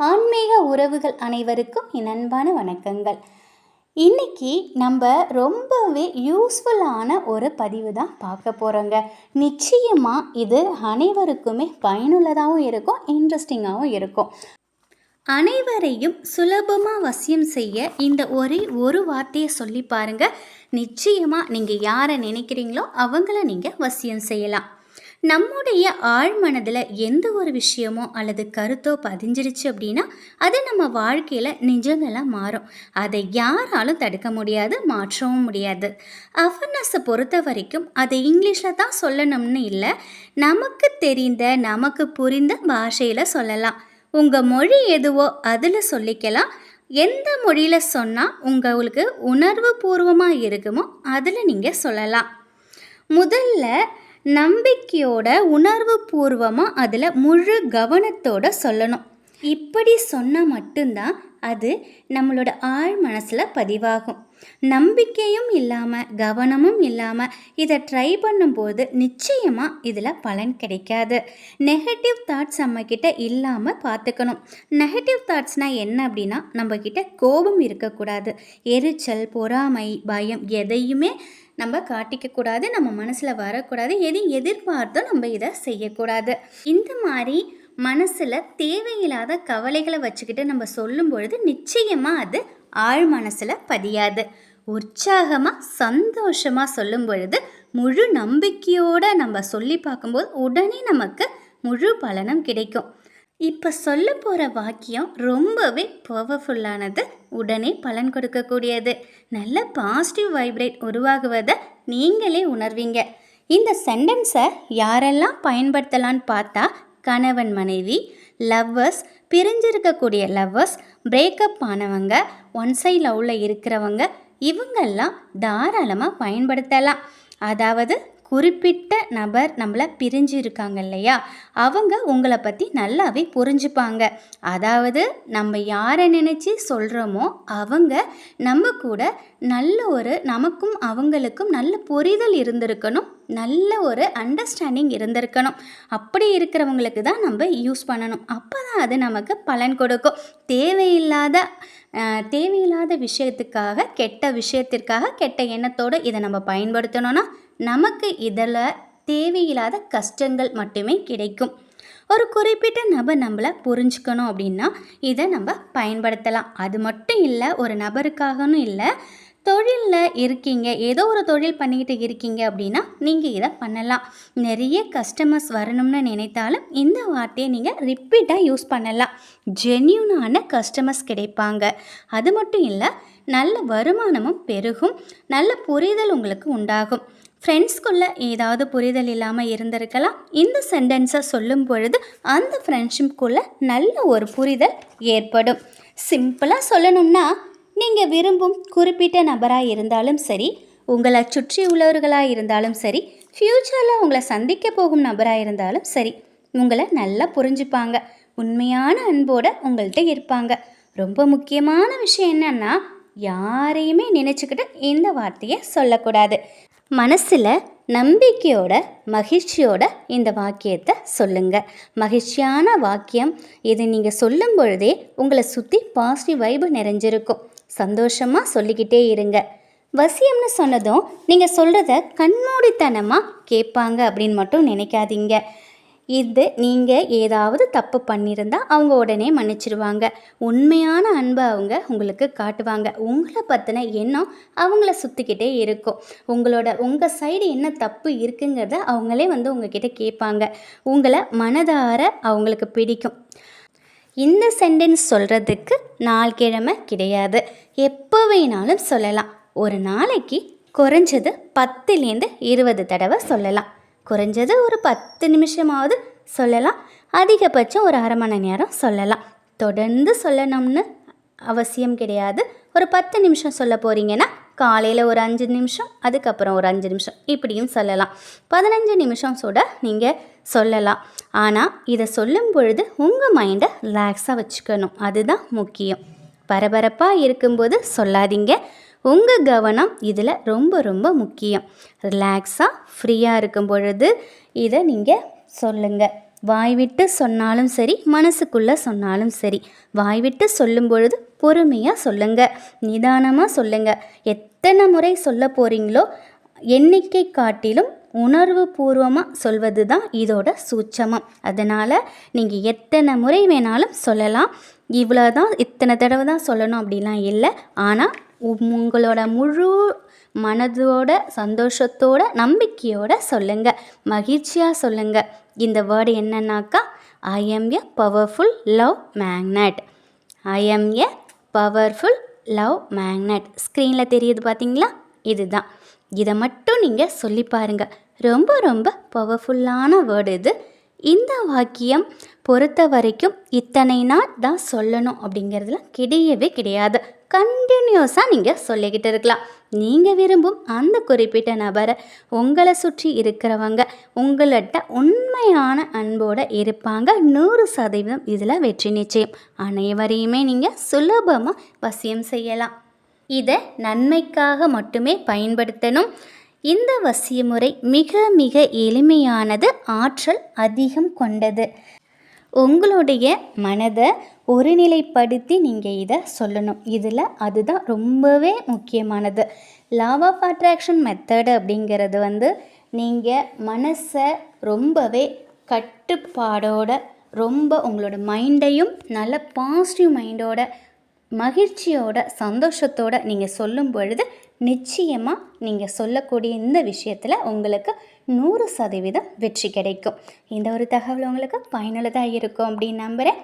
ஆன்மீக உறவுகள் அனைவருக்கும் என் அன்பான வணக்கங்கள். இன்னைக்கு நம்ம ரொம்பவே யூஸ்ஃபுல்லான ஒரு பதிவு தான் பார்க்க போகிறோங்க நிச்சயமாக இது அனைவருக்குமே பயனுள்ளதாகவும் இருக்கும் இன்ட்ரெஸ்டிங்காகவும் இருக்கும். அனைவரையும் சுலபமாக வசியம் செய்ய இந்த ஒரே ஒரு வார்த்தையை சொல்லி பாருங்கள் நிச்சயமாக நீங்கள் யாரை நினைக்கிறீங்களோ அவங்கள நீங்கள் வசியம் செய்யலாம். நம்முடைய ஆழ்மனதில் எந்த ஒரு விஷயமோ அல்லது கருத்தோ பதிஞ்சிருச்சு அப்படின்னா அது நம்ம வாழ்க்கையில் நிஜங்களாக மாறும். அதை யாராலும் தடுக்க முடியாது மாற்றவும் முடியாது. அவேர்னஸை பொறுத்த வரைக்கும் அதை இங்கிலீஷில் தான் சொல்லணும்னு இல்லை நமக்கு தெரிந்த நமக்கு புரிந்த பாஷையில் சொல்லலாம். உங்கள் மொழி எதுவோ அதில் சொல்லிக்கலாம். எந்த மொழியில் சொன்னால் உங்களுக்கு உணர்வு பூர்வமாக இருக்குமோ அதில் நீங்கள் சொல்லலாம். முதல்ல நம்பிக்கையோட உணர்வு பூர்வமாக அதில் முழு கவனத்தோட சொல்லணும். இப்படி சொன்னால் மட்டும்தான் அது நம்மளோட ஆழ் மனசில் பதிவாகும். நம்பிக்கையும் இல்லாமல் கவனமும் இல்லாமல் இதை ட்ரை பண்ணும்போது நிச்சயமாக இதில் பலன் கிடைக்காது. நெகட்டிவ் தாட்ஸ் நம்மக்கிட்ட இல்லாமல் பார்த்துக்கணும் நெகட்டிவ் தாட்ஸ்னால் என்ன அப்படின்னா நம்மக்கிட்ட கோபம் இருக்கக்கூடாது. எரிச்சல் பொறாமை பயம் எதையுமே நம்ம காட்டிக்க கூடாது நம்ம மனசில் வரக்கூடாது எதையும் எதிர்பார்த்தும் நம்ம இதை செய்யக்கூடாது. இந்த மாதிரி மனசில் தேவையில்லாத கவலைகளை வச்சுக்கிட்டு நம்ம சொல்லும் பொழுது நிச்சயமாக அது ஆழ் மனசில் பதியாது. உற்சாகமாக சந்தோஷமாக சொல்லும் பொழுது முழு நம்பிக்கையோடு நம்ம சொல்லி பார்க்கும்போது உடனே நமக்கு முழு பலனும் கிடைக்கும். இப்போ சொல்ல போகிற வாக்கியம் ரொம்பவே பவர்ஃபுல்லானது உடனே பலன் கொடுக்கக்கூடியது. நல்ல பாசிட்டிவ் வைப்ரேட் உருவாகுவதை நீங்களே உணர்வீங்க. இந்த சென்டென்ஸை யாரெல்லாம் பயன்படுத்தலான்னு பார்த்தா கணவன் மனைவி லவ்வர்ஸ் பிரிஞ்சிருக்கக்கூடிய லவ்வர்ஸ் பிரேக்கப் ஆனவங்க ஒன் சைட் லவ்வில் இருக்கிறவங்க இவங்கெல்லாம் தாராளமாக பயன்படுத்தலாம். அதாவது குறிப்பிட்ட நபர் நம்மளை பிரிஞ்சு இருக்காங்க இல்லையா அவங்க உங்களை பற்றி நல்லாவே புரிஞ்சுப்பாங்க. அதாவது நம்ம யாரை நினச்சி சொல்கிறோமோ அவங்க நம்ம கூட நல்ல ஒரு நமக்கும் அவங்களுக்கும் நல்ல புரிதல் இருந்திருக்கணும். நல்ல ஒரு அண்டர்ஸ்டாண்டிங் இருந்திருக்கணும். அப்படி இருக்கிறவங்களுக்கு தான் நம்ம யூஸ் பண்ணணும். அப்போ தான் அது நமக்கு பலன் கொடுக்கும். தேவையில்லாத தேவையில்லாத விஷயத்துக்காக கெட்ட விஷயத்திற்காக கெட்ட எண்ணத்தோடு இதை நம்ம பயன்படுத்தணும்னா நமக்கு இதில் தேவையில்லாத கஷ்டங்கள் மட்டுமே கிடைக்கும். ஒரு குறிப்பிட்ட நபர் நம்மளை புரிஞ்சுக்கணும் அப்படின்னா இதை நம்ம பயன்படுத்தலாம். அது மட்டும் இல்லை ஒரு நபருக்காகனும் இல்லை தொழிலில் இருக்கீங்க ஏதோ ஒரு தொழில் பண்ணிக்கிட்டு இருக்கீங்க அப்படின்னா நீங்கள் இதை பண்ணலாம். நிறைய கஸ்டமர்ஸ் வரணும்னு நினைத்தாலும் இந்த வார்த்தையை நீங்கள் ரிப்பீட்டாக யூஸ் பண்ணலாம். ஜென்யூனான கஸ்டமர்ஸ் கிடைப்பாங்க. அது மட்டும் இல்லை நல்ல வருமானமும் பெருகும். நல்ல புரிதல் உங்களுக்கு உண்டாகும். ஃப்ரெண்ட்ஸ்குள்ளே ஏதாவது புரிதல் இல்லாமல் இருந்திருக்கலாம். இந்த சென்டென்ஸை சொல்லும் பொழுது அந்த ஃப்ரெண்ட்ஷிப்குள்ளே நல்ல ஒரு புரிதல் ஏற்படும். சிம்பிளாக சொல்லணும்னா நீங்கள் விரும்பும் குறிப்பிட்ட நபராக இருந்தாலும் சரி உங்களை சுற்றி உள்ளவர்களாக இருந்தாலும் சரி ஃப்யூச்சரில் உங்களை சந்திக்க போகும் நபராக இருந்தாலும் சரி உங்களை நல்லா புரிஞ்சுப்பாங்க. உண்மையான அன்போடு உங்கள்கிட்ட இருப்பாங்க. ரொம்ப முக்கியமான விஷயம் என்னன்னா யாரையுமே நினச்சிக்கிட்டு இந்த வார்த்தையை சொல்லக்கூடாது. மனசில் நம்பிக்கையோட மகிழ்ச்சியோட இந்த வாக்கியத்தை சொல்லுங்கள் மகிழ்ச்சியான வாக்கியம். இதை நீங்கள் சொல்லும் பொழுதே உங்களை சுற்றி பாசிட்டிவ் வைபு நிறைஞ்சிருக்கும். சந்தோஷமாக சொல்லிக்கிட்டே இருங்க. வசியம்னு சொன்னதும் நீங்கள் சொல்கிறத கண்மூடித்தனமாக கேட்பாங்க அப்படின்னு மட்டும் நினைக்காதீங்க. இது நீங்கள் ஏதாவது தப்பு பண்ணியிருந்தால் அவங்க உடனே மன்னிச்சிடுவாங்க உண்மையான அன்பை அவங்க உங்களுக்கு காட்டுவாங்க. உங்களை பற்றின எண்ணம் அவங்கள சுற்றிக்கிட்டே இருக்கும். உங்களோட உங்கள் சைடு என்ன தப்பு இருக்குங்கிறத அவங்களே வந்து உங்ககிட்ட கேட்பாங்க. உங்களை மனதார அவங்களுக்கு பிடிக்கும். இந்த சென்டென்ஸ் சொல்கிறதுக்கு நாள் கிழமை கிடையாது. எப்போ வேணாலும் சொல்லலாம். ஒரு நாளைக்கு குறைஞ்சது பத்துலேருந்து இருபது தடவை சொல்லலாம். குறைஞ்சது ஒரு பத்து நிமிஷமாவது சொல்லலாம். அதிகபட்சம் ஒரு அரை மணி நேரம் சொல்லலாம். தொடர்ந்து சொல்லணும்னு அவசியம் கிடையாது. ஒரு பத்து நிமிஷம் சொல்ல போகிறீங்கன்னா காலையில் ஒரு அஞ்சு நிமிஷம் அதுக்கப்புறம் ஒரு அஞ்சு நிமிஷம் இப்படியும் சொல்லலாம். பதினஞ்சு நிமிஷம் சுட நீங்கள் சொல்லலாம். ஆனால் இதை சொல்லும் பொழுது உங்கள் மைண்டை ரிலாக்ஸாக வச்சுக்கணும். அதுதான் முக்கியம். பரபரப்பாக இருக்கும்போது சொல்லாதீங்க. உங்கள் கவனம் இதில் ரொம்ப ரொம்ப முக்கியம். ரிலாக்ஸாக ஃப்ரீயாக இருக்கும் பொழுது இதை நீங்கள் சொல்லுங்கள் வாய் விட்டு சொன்னாலும் சரி மனசுக்குள்ளே சொன்னாலும் சரி வாய் விட்டு சொல்லும் பொழுது பொறுமையாக சொல்லுங்கள் நிதானமாக சொல்லுங்கள் எத்தனை முறை சொல்ல போகிறீங்களோ எண்ணிக்கை காட்டிலும் உணர்வு பூர்வமாக சொல்வது தான் இதோட சூட்சமம். அதனால் நீங்கள் எத்தனை முறை வேணாலும் சொல்லலாம். இவ்வளோ தான் இத்தனை தடவை தான் சொல்லணும் அப்படிலாம் இல்லை. ஆனால் உங்களோட முழு மனதோட சந்தோஷத்தோட நம்பிக்கையோட சொல்லுங்கள் மகிழ்ச்சியாக சொல்லுங்கள் இந்த வேர்டு என்னன்னாக்கா I am a powerful love magnet I am a powerful love magnet ஸ்க்ரீனில் தெரியுது பார்த்தீங்களா இதுதான். இதை மட்டும் நீங்கள் சொல்லி பாருங்கள் ரொம்ப ரொம்ப பவர்ஃபுல்லான வேர்டு இது. இந்த வாக்கியம் பொறுத்த வரைக்கும் இத்தனை நாள் தான் சொல்லணும் அப்படிங்கிறதுலாம் கிடையவே கிடையாது. கண்டினியூஸாக நீங்கள் சொல்லிக்கிட்டு இருக்கலாம். நீங்கள் விரும்பும் அந்த குறிப்பிட்ட நபரை உங்களை சுற்றி இருக்கிறவங்க உங்கள்கிட்ட உண்மையான அன்போடு இருப்பாங்க. நூறு சதவீதம் இதில் வெற்றி நிச்சயம். அனைவரையுமே நீங்கள் சுலபமாக வசியம் செய்யலாம். இதை நன்மைக்காக மட்டுமே பயன்படுத்தணும். இந்த வசிய முறை மிக மிக எளிமையானது ஆற்றல் அதிகம் கொண்டது. உங்களுடைய மனதை ஒருநிலைப்படுத்தி நீங்கள் இதை சொல்லணும். இதில் அதுதான் ரொம்பவே முக்கியமானது. லாவ் ஆஃப் அட்ராக்ஷன் மெத்தடு அப்படிங்கிறது வந்து நீங்கள் மனசை ரொம்பவே கட்டுப்பாடோட ரொம்ப உங்களோட மைண்டையும் நல்ல பாசிட்டிவ் மைண்டோட மகிழ்ச்சியோட சந்தோஷத்தோட நீங்கள் சொல்லும் பொழுது நிச்சயமாக நீங்கள் சொல்லக்கூடிய இந்த விஷயத்தில் உங்களுக்கு நூறு சதவீதம் வெற்றி கிடைக்கும். இந்த ஒரு தகவல் உங்களுக்கு பயனுள்ளதாக இருக்கும் அப்படின்னு நம்புகிறேன்